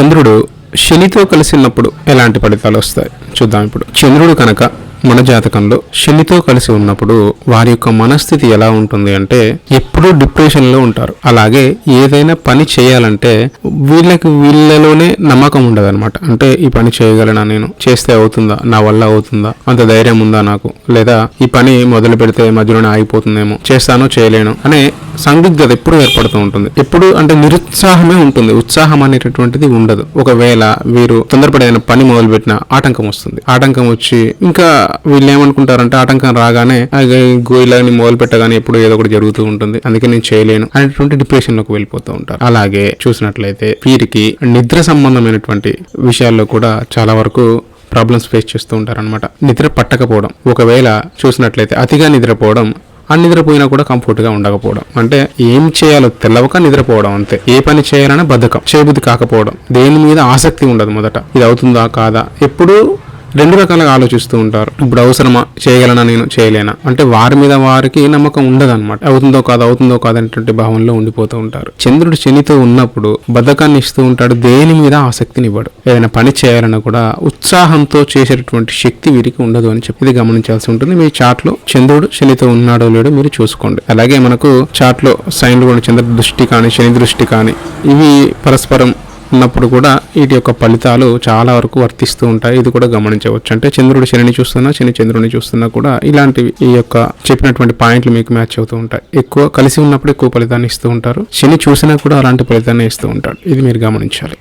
చంద్రుడు శనితో కలిసి ఉన్నప్పుడు ఎలాంటి ఫలితాలు వస్తాయి? చూద్దాం ఇప్పుడు. చంద్రుడు కనుక మన జాతకంలో శనితో కలిసి ఉన్నప్పుడు వారి యొక్క మనస్థితి ఎలా ఉంటుంది అంటే ఎప్పుడూ డిప్రెషన్లో ఉంటారు. అలాగే ఏదైనా పని చేయాలంటే వీళ్ళకి వీళ్ళలోనే నమ్మకం ఉండదు అంటే ఈ పని చేయగలనా నేను? చేస్తే అవుతుందా? నా వల్ల అవుతుందా? అంత ధైర్యం ఉందా నాకు? లేదా ఈ పని మొదలు పెడితే మధ్యలోనే ఆగిపోతుందేమో? చేస్తానో చేయలేను? అనే సందిగ్ధత ఎప్పుడు ఏర్పడుతూ ఉంటుంది. ఎప్పుడు అంటే నిరుత్సాహమే ఉంటుంది. ఉత్సాహం అనేటటువంటిది ఉండదు. ఒకవేళ వీరు తొందరపడి పని మొదలుపెట్టిన ఆటంకం వస్తుంది. ఆటంకం వచ్చి ఇంకా వీళ్ళు ఏమనుకుంటారంటే ఆటంకం రాగానే గోయిలని మొదలు పెట్టగానే ఎప్పుడు ఏదో ఒకటి జరుగుతూ ఉంటుంది. అందుకే నేను చేయలేను. అనేటువంటి డిప్రెషన్లోకి వెళ్ళిపోతూ ఉంటారు. అలాగే చూసినట్లయితే వీరికి నిద్ర సంబంధమైనటువంటి విషయాల్లో కూడా చాలా వరకు ప్రాబ్లమ్స్ ఫేస్ చేస్తూ ఉంటారనమాట నిద్ర పట్టకపోవడం. ఒకవేళ చూసినట్లయితే అతిగా నిద్రపోవడం ఆ నిద్రపోయినా కూడా కంఫర్ట్గా ఉండకపోవడం. అంటే ఏం చేయాలో తెలవక నిద్రపోవడం అంతే. ఏ పని చేయాలన్నా బద్ధకం. చేయబుద్ధి కాకపోవడం. దేని మీద ఆసక్తి ఉండదు మొదట. ఇది అవుతుందా? కాదా? ఎప్పుడు రెండు రకాలుగా ఆలోచిస్తూ ఉంటారు. ఇప్పుడు అవసరమా? చేయగలనా? నేను చేయలేనా? అంటే వారి మీద వారికి నమ్మకం ఉండదన్నమాట. అవుతుందో కాదు అవుతుందో కాదు అనేటువంటి భావంలో ఉండిపోతూ ఉంటారు. చంద్రుడు శనితో ఉన్నప్పుడు బద్ధకాన్ని ఇస్తూ ఉంటాడు. దేని మీద ఆసక్తిని ఇవ్వడు ఏదైనా పని చేయాలన్నా కూడా ఉత్సాహంతో చేసేటటువంటి శక్తి వీరికి ఉండదు అని చెప్పి ఇది గమనించాల్సి ఉంటుంది. మీ చాట్లో చంద్రుడు శనితో ఉన్నాడో లేడో మీరు చూసుకోండి. అలాగే మనకు చాట్లో సైన్లు కూడా చంద్ర దృష్టి కానీ శని దృష్టి కానీ ఇవి పరస్పరం ఉన్నప్పుడు కూడా వీటి యొక్క ఫలితాలు చాలా వరకు వర్తిస్తూ ఉంటాయి. ఇది కూడా గమనించవచ్చు. అంటే చంద్రుడు శనిని చూస్తున్నా శని చంద్రుడిని చూస్తున్నా కూడా ఇలాంటివి ఈ యొక్క చెప్పినటువంటి పాయింట్లు మీకు మ్యాచ్ అవుతూ ఉంటాయి. ఎక్కువ కలిసి ఉన్నప్పుడు ఎక్కువ ఫలితాన్ని ఇస్తూ ఉంటారు. శని చూసినా కూడా అలాంటి ఫలితాన్ని ఇస్తూ ఉంటాడు. ఇది మీరు గమనించాలి.